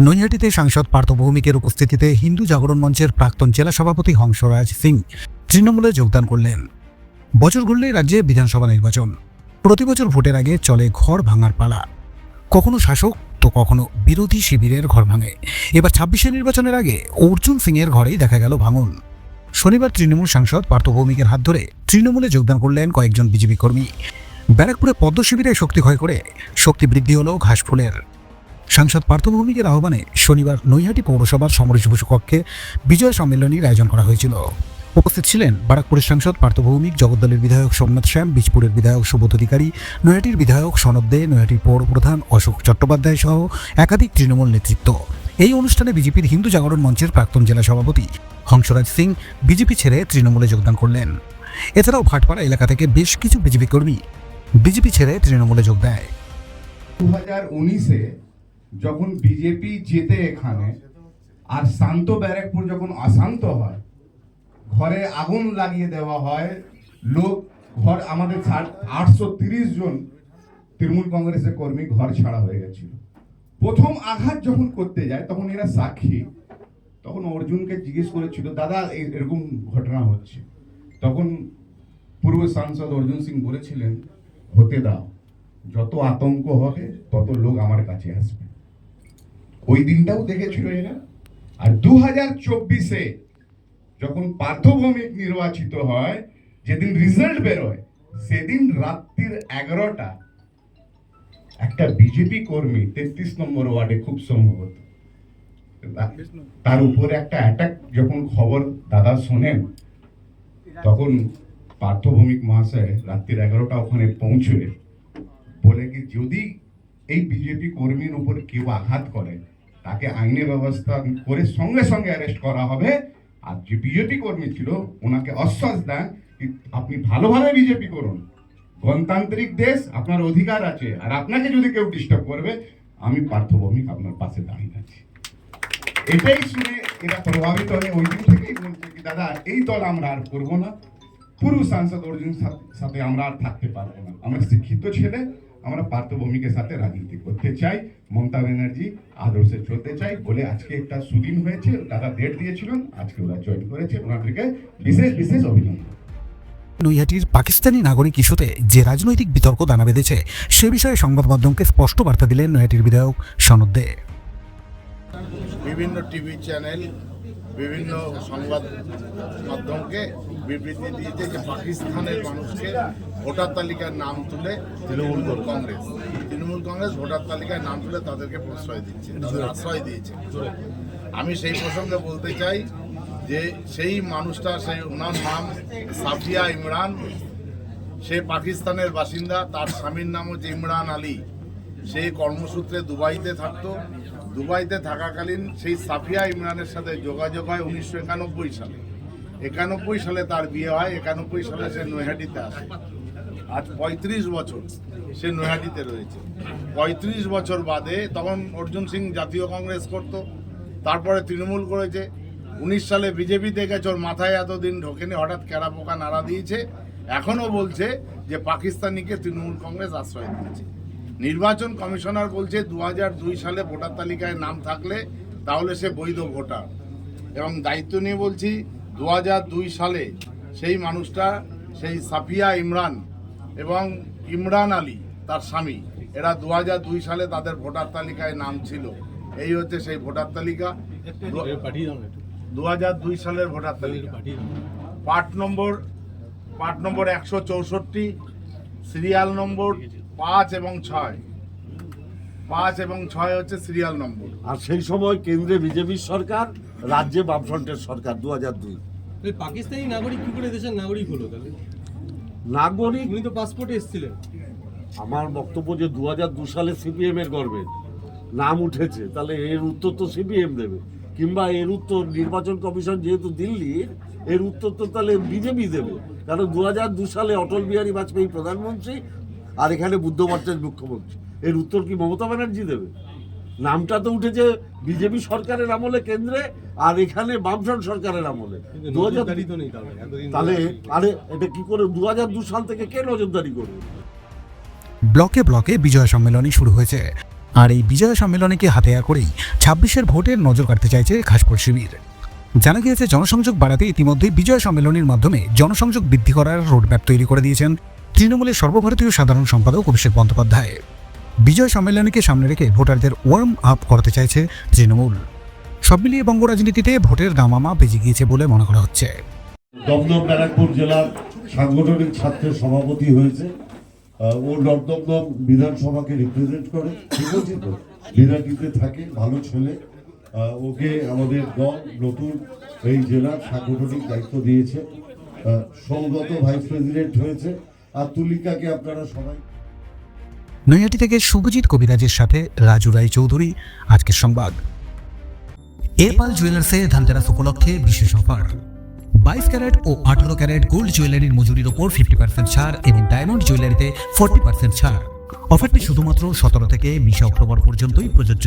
নৈহাটিতে সাংসদ পার্থ ভৌমিকের উপস্থিতিতে হিন্দু জাগরণ মঞ্চের প্রাক্তন জেলা সভাপতি হংসরাজ সিং তৃণমূলে যোগদান করলেন। বছর ঘুরলেই রাজ্যে বিধানসভা নির্বাচন। প্রতি বছর ভোটের আগে চলে ঘর ভাঙার পালা। কখনো শাসক, তো কখনো বিরোধী শিবিরের ঘর ভাঙে। এবার ছাব্বিশে নির্বাচনের আগে অর্জুন সিংয়ের ঘরেই দেখা গেল ভাঙন। শনিবার তৃণমূল সাংসদ পার্থ ভৌমিকের হাত ধরে তৃণমূলে যোগদান করলেন কয়েকজন বিজেপি কর্মী। ব্যারাকপুরে পদ্ম শিবিরে শক্তি ক্ষয় করে শক্তি বৃদ্ধি হল ঘাসফুলের সাংসদ পার্থ ভৌমিকের আহ্বানে শনিবার নৈহাটি পৌরসভার সমরেশ বসু কক্ষে বিজয় সম্মেলনীর আয়োজন করা হয়েছিল। উপস্থিত ছিলেন বারাকপুরের সাংসদ পার্থ ভৌমিক জগদ্দলের বিধায়ক সোমনাথ শ্যাম, বীজপুরের বিধায়ক সুবোধ অধিকারী, নৈহাটির বিধায়ক সনব দে, নৈহাটির পৌর প্রধান অশোক চট্টোপাধ্যায় সহ একাধিক তৃণমূল নেতৃত্ব। এই অনুষ্ঠানে বিজেপির হিন্দু জাগরণ মঞ্চের প্রাক্তন জেলা সভাপতি হংসরাজ সিং বিজেপি ছেড়ে তৃণমূলে যোগদান করলেন। এছাড়াও ভাটপাড়া এলাকা থেকে বেশ কিছু বিজেপি কর্মী বিজেপি ছেড়ে তৃণমূলে যোগ দেয়। দু হাজার উনিশে যখন বিজেপি জেতে এখানে, আর শান্ত ব্যারাকপুর যখন অশান্ত হয়, ঘরে আগুন লাগিয়ে দেওয়া হয়, লোক ঘর আমাদের আটশো তিরিশ জন তৃণমূল কংগ্রেসের কর্মী ঘর ছাড়া হয়ে গেছিল। প্রথম আঘাত যখন করতে যায়, তখন এরা সাক্ষী। তখন অর্জুনকে জিজ্ঞেস করেছিল, দাদা এরকম ঘটনা হচ্ছে। তখন পূর্ব সাংসদ অর্জুন সিং বলেছিলেন, হতে দাও। যত আতঙ্ক হবে, তত লোক আমার কাছে আসবে। ওই দিনটাও দেখেছিল এরা? আর দু হাজার চব্বিশে যখন পার্থভৌমিক নির্বাচিত হয়, যেদিন রেজাল্ট বেরোয়, সেদিন রাত্রির এগারোটা একটা বিজেপি কর্মী তেত্রিশ নম্বর ওয়ার্ডে খুব সম্ভবত, তার উপরে একটা অ্যাটাক যখন খবর দাদা শোনেন, তখন পার্থভৌমিক মহাশয় রাত্রির এগারোটা ওখানে পৌঁছে বলে কি, যদি এই বিজেপি কর্মীর উপর কেউ আঘাত করে তাকে আইনি ব্যবস্থা করে সঙ্গে সঙ্গে অ্যারেস্ট করা হবে। আর যে বিজেপি কর্মী ছিল, ওনাকে আশ্বাস দেন আপনি ভালোভাবে বিজেপি করুন। গণতান্ত্রিক দেশ, আপনার অধিকার আছে। আর আপনাকে যদি কেউ ডিস্টার্ব করবে, আমি পার্থভৌমিক আপনার পাশে দাঁড়িয়ে আছি। এটাই শুনে এরা প্রভাবিত হয়ে ওই দিন থেকেই বলছে কি, দাদা, এই দল আমরা আর করব না। পুরুষ সাংসদ অর্জুন সাথে আমরা আর থাকতে পারব না। আমরা শিক্ষিত ছেলে আমরা পার্থভূমিকের সাথে রাজনীতি করতে চাই মমতা ব্যানার্জি আদর্শে চলতে চাই বলে আজকে একটা সুদিন হয়েছে। দাদা ডেট দিয়েছিলেন আজকে ওরা জয়েন করেছে। ওনাদেরকে বিশেষ বিশেষ অভিনন্দন। নৈহাটির পাকিস্তানি নাগরিক ইস্যুতে যে রাজনৈতিক বিতর্ক দানা বেঁধেছে সে বিষয়ে সংবাদ মাধ্যমকে স্পষ্ট বার্তা দিলেন নৈহাটির বিধায়ক সনদ দে। বিভিন্ন টিভি চ্যানেল বিভিন্ন সংবাদ মাধ্যমকে বিবৃতি দিয়েছে যে পাকিস্তানের মানুষকে ভোটার তালিকার নাম তুলে তৃণমূল কংগ্রেস। তৃণমূল কংগ্রেস ভোটার তালিকায় নাম তুলে তাদেরকে প্রশ্রয় দিচ্ছে তাদের আশ্রয় দিয়েছে। আমি সেই প্রসঙ্গে বলতে চাই যে সেই মানুষটা সেই ওনার নাম সাফিয়া ইমরান। সে পাকিস্তানের বাসিন্দা তার স্বামীর নাম হচ্ছে ইমরান আলী। সে কর্মসূত্রে দুবাইতে থাকতো। দুবাইতে থাকাকালীন সেই সাফিয়া ইমরানের সাথে যোগাযোগ হয় উনিশশো একানব্বই সালে। একানব্বই সালে তার বিয়ে হয়, একানব্বই সালে সে নৈহাটিতে আসে। আজ পঁয়ত্রিশ বছর সে নৈহাটিতে রয়েছে। পঁয়ত্রিশ বছর বাদে তখন অর্জুন সিং জাতীয় কংগ্রেস করত, তারপরে তৃণমূল করেছে। উনিশ সালে বিজেপিতে গেছে ওর মাথায় এতদিন ঢোকেনি, হঠাৎ ক্যারা পোকা নাড়া দিয়েছে। এখনও বলছে যে পাকিস্তানিকে তৃণমূল কংগ্রেস আশ্রয় দিয়েছে। নির্বাচন কমিশনার বলছে দু সালে ভোটার তালিকায় নাম থাকলে তাহলে সে বৈধ ভোটার। এবং দায়িত্ব নিয়ে বলছি দু দুই সালে সেই মানুষটা সেই সাফিয়া ইমরান এবং ইমরান আলী তার স্বামী এরা দু দুই সালে তাদের ভোটার তালিকায় নাম ছিল। এই হচ্ছে সেই ভোটার তালিকা। দু হাজার দুই সালের ভোটার তালিকা। পার্ট নম্বর পার্ট নম্বর একশো চৌষট্টি সিরিয়াল নম্বর পাঁচ এবং ছয়। পাঁচ এবং ছয় হচ্ছে সিরিয়াল নম্বর। আর সেই সময় কেন্দ্রে বিজেপির সরকার রাজ্যে বামফ্রন্টের সরকার দু হাজার দুই। পাকিস্তানি নাগরিক কি করে দেশের নাগরিক হলো তাহলে? নাগরিক উনি তো পাসপোর্টে এসেছিলেন। আমার বক্তব্য যে দু হাজার দু সালে সিপিএম এর গর্বে নাম উঠেছে তাহলে এর উত্তর তো সিপিএম দেবে। কিংবা এর উত্তর নির্বাচন কমিশন যেহেতু দিল্লির এর উত্তর তো তাহলে বিজেপি দেবে। কারণ দু হাজার দু সালে অটল বিহারী বাজপেয়ী প্রধানমন্ত্রী আর এখানে বুদ্ধ মুখ্যমন্ত্রী। এর উত্তর কি মমতা ব্যানার্জি দেবে? নামটা তো উঠেছে বিজেপি সরকারের আমলে কেন্দ্রে আর এখানে বামফ্রন্ট সরকারের আমলে। দু হাজার নজরদারি তাহলে আরে এটা কি করে দু হাজার দু সাল থেকে কে নজরদারি করবে? ব্লকে ব্লকে বিজয় সম্মেলনী শুরু হয়েছে। আর এই বিজয় সম্মেলনীকে হাতেয়া করেই ছাব্বিশের ভোটের নজর কাটতে চাইছে খাসপুর শিবির। জানা গিয়েছে জনসংযোগ বাড়াতে ইতিমধ্যেই বিজয় সম্মেলনের মাধ্যমে জনসংযোগ বৃদ্ধি করার রোডম্যাপ তৈরি করে দিয়েছেন তৃণমূলের সর্বভারতীয় সাধারণ সম্পাদক অভিষেক বন্দ্যোপাধ্যায়। বিজয় সম্মেলনীকে সামনে রেখে ভোটারদের ওয়ার্ম আপ করতে চাইছে তৃণমূল। সব মিলিয়ে বঙ্গ রাজনীতিতে ভোটের দামামা বেজে গিয়েছে বলে মনে করা হচ্ছে। দমদম ব্যারাকপুর জেলার সাংগঠনিক ছাত্রের সভাপতি হয়েছে। ও দমদম বিধানসভাকে রিপ্রেজেন্ট করে। ঠিক আছে তো? বিধানটিতে থাকে, ভালো ছেলে। ওকে আমাদের দল নতুন এই জেলার সাংগঠনিক দায়িত্ব দিয়েছে। সৌগত ভাইস প্রেসিডেন্ট হয়েছে। আর তুলিকাকে আপনারা সবাই নৈহাটি থেকে শুভজিৎ কবিরাজের সাথে রাজু রায় চৌধুরী আজকের সংবাদ। এরপাল জুয়েলার্সে ধানতেরাস উপলক্ষে বিশেষ অফার। বাইশ ক্যারেট ও আঠারো ক্যারেট গোল্ড জুয়েলারির মজুরির ওপর ফিফটি পার্সেন্ট ছাড় এবং ডায়মন্ড জুয়েলারিতে ফোরটি পার্সেন্ট ছাড়। অফারটি শুধুমাত্র সতেরো থেকে বিশে অক্টোবর পর্যন্তই প্রযোজ্য।